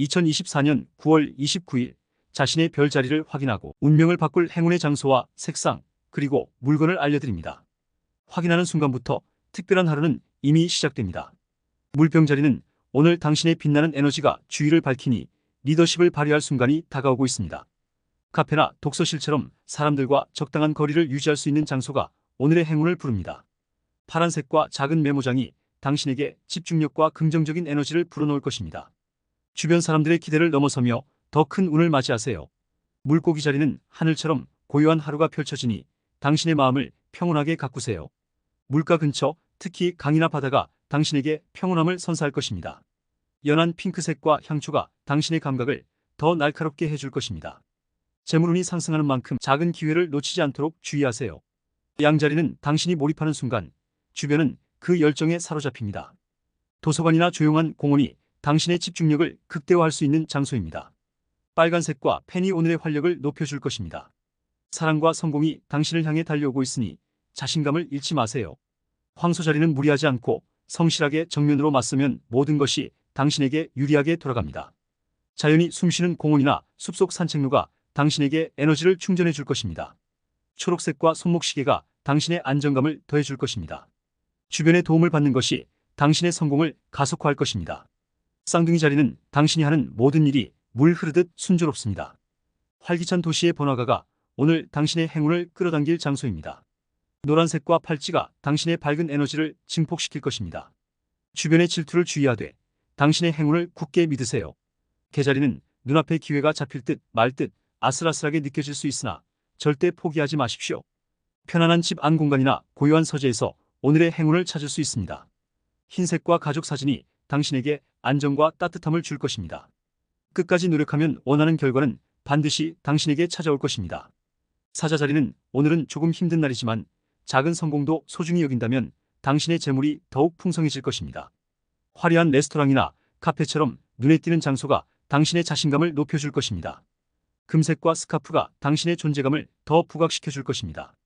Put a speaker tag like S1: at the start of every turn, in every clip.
S1: 2024년 9월 29일 자신의 별자리를 확인하고 운명을 바꿀 행운의 장소와 색상 그리고 물건을 알려드립니다. 확인하는 순간부터 특별한 하루는 이미 시작됩니다. 물병자리는 오늘 당신의 빛나는 에너지가 주위를 밝히니 리더십을 발휘할 순간이 다가오고 있습니다. 카페나 독서실처럼 사람들과 적당한 거리를 유지할 수 있는 장소가 오늘의 행운을 부릅니다. 파란색과 작은 메모장이 당신에게 집중력과 긍정적인 에너지를 불어넣을 것입니다. 주변 사람들의 기대를 넘어서며 더 큰 운을 맞이하세요. 물고기 자리는 하늘처럼 고요한 하루가 펼쳐지니 당신의 마음을 평온하게 가꾸세요. 물가 근처, 특히 강이나 바다가 당신에게 평온함을 선사할 것입니다. 연한 핑크색과 향초가 당신의 감각을 더 날카롭게 해줄 것입니다. 재물운이 상승하는 만큼 작은 기회를 놓치지 않도록 주의하세요. 양자리는 당신이 몰입하는 순간 주변은 그 열정에 사로잡힙니다. 도서관이나 조용한 공원이 당신의 집중력을 극대화할 수 있는 장소입니다. 빨간색과 펜이 오늘의 활력을 높여줄 것입니다. 사랑과 성공이 당신을 향해 달려오고 있으니 자신감을 잃지 마세요. 황소자리는 무리하지 않고 성실하게 정면으로 맞서면 모든 것이 당신에게 유리하게 돌아갑니다. 자연이 숨쉬는 공원이나 숲속 산책로가 당신에게 에너지를 충전해 줄 것입니다. 초록색과 손목시계가 당신의 안정감을 더해 줄 것입니다. 주변의 도움을 받는 것이 당신의 성공을 가속화할 것입니다. 쌍둥이 자리는 당신이 하는 모든 일이 물 흐르듯 순조롭습니다. 활기찬 도시의 번화가가 오늘 당신의 행운을 끌어당길 장소입니다. 노란색과 팔찌가 당신의 밝은 에너지를 증폭시킬 것입니다. 주변의 질투를 주의하되 당신의 행운을 굳게 믿으세요. 계자리는 눈앞에 기회가 잡힐 듯말듯 아슬아슬하게 느껴질 수 있으나 절대 포기하지 마십시오. 편안한 집 안 공간이나 고요한 서재에서 오늘의 행운을 찾을 수 있습니다. 흰색과 가족 사진이 당신에게 안정과 따뜻함을 줄 것입니다. 끝까지 노력하면 원하는 결과는 반드시 당신에게 찾아올 것입니다. 사자 자리는 오늘은 조금 힘든 날이지만 작은 성공도 소중히 여긴다면 당신의 재물이 더욱 풍성해질 것입니다. 화려한 레스토랑이나 카페처럼 눈에 띄는 장소가 당신의 자신감을 높여줄 것입니다. 금색과 스카프가 당신의 존재감을 더 부각시켜 줄 것입니다.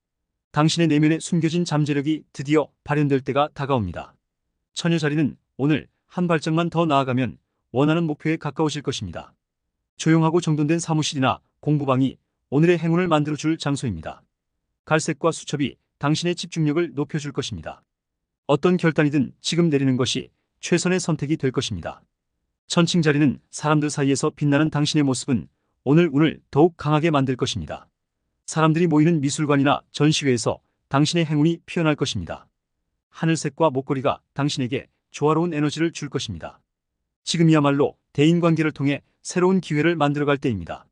S1: 당신의 내면에 숨겨진 잠재력이 드디어 발현될 때가 다가옵니다. 처녀 자리는 오늘 한 발짝만 더 나아가면 원하는 목표에 가까우실 것입니다. 조용하고 정돈된 사무실이나 공부방이 오늘의 행운을 만들어 줄 장소입니다. 갈색과 수첩이 당신의 집중력을 높여줄 것입니다. 어떤 결단이든 지금 내리는 것이 최선의 선택이 될 것입니다. 천칭 자리는 사람들 사이에서 빛나는 당신의 모습은 오늘 운을 더욱 강하게 만들 것입니다. 사람들이 모이는 미술관이나 전시회에서 당신의 행운이 피어날 것입니다. 하늘색과 목걸이가 당신에게 조화로운 에너지를 줄 것입니다. 지금이야말로 대인관계를 통해 새로운 기회를 만들어갈 때입니다.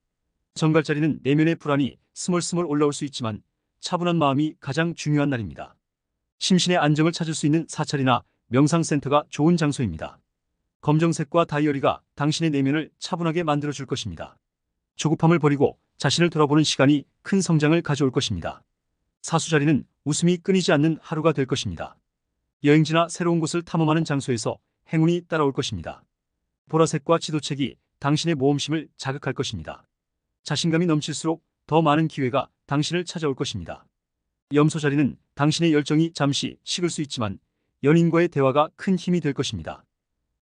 S1: 정갈자리는 내면의 불안이 스멀스멀 올라올 수 있지만 차분한 마음이 가장 중요한 날입니다. 심신의 안정을 찾을 수 있는 사찰이나 명상센터가 좋은 장소입니다. 검정색과 다이어리가 당신의 내면을 차분하게 만들어 줄 것입니다. 조급함을 버리고 자신을 돌아보는 시간이 큰 성장을 가져올 것입니다. 사수자리는 웃음이 끊이지 않는 하루가 될 것입니다. 여행지나 새로운 곳을 탐험하는 장소에서 행운이 따라올 것입니다. 보라색과 지도책이 당신의 모험심을 자극할 것입니다. 자신감이 넘칠수록 더 많은 기회가 당신을 찾아올 것입니다. 염소 자리는 당신의 열정이 잠시 식을 수 있지만 연인과의 대화가 큰 힘이 될 것입니다.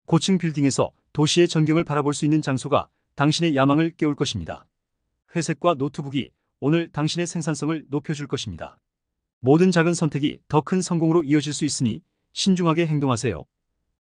S1: 고층 빌딩에서 도시의 전경을 바라볼 수 있는 장소가 당신의 야망을 깨울 것입니다. 회색과 노트북이 오늘 당신의 생산성을 높여줄 것입니다. 모든 작은 선택이 더 큰 성공으로 이어질 수 있으니 신중하게 행동하세요.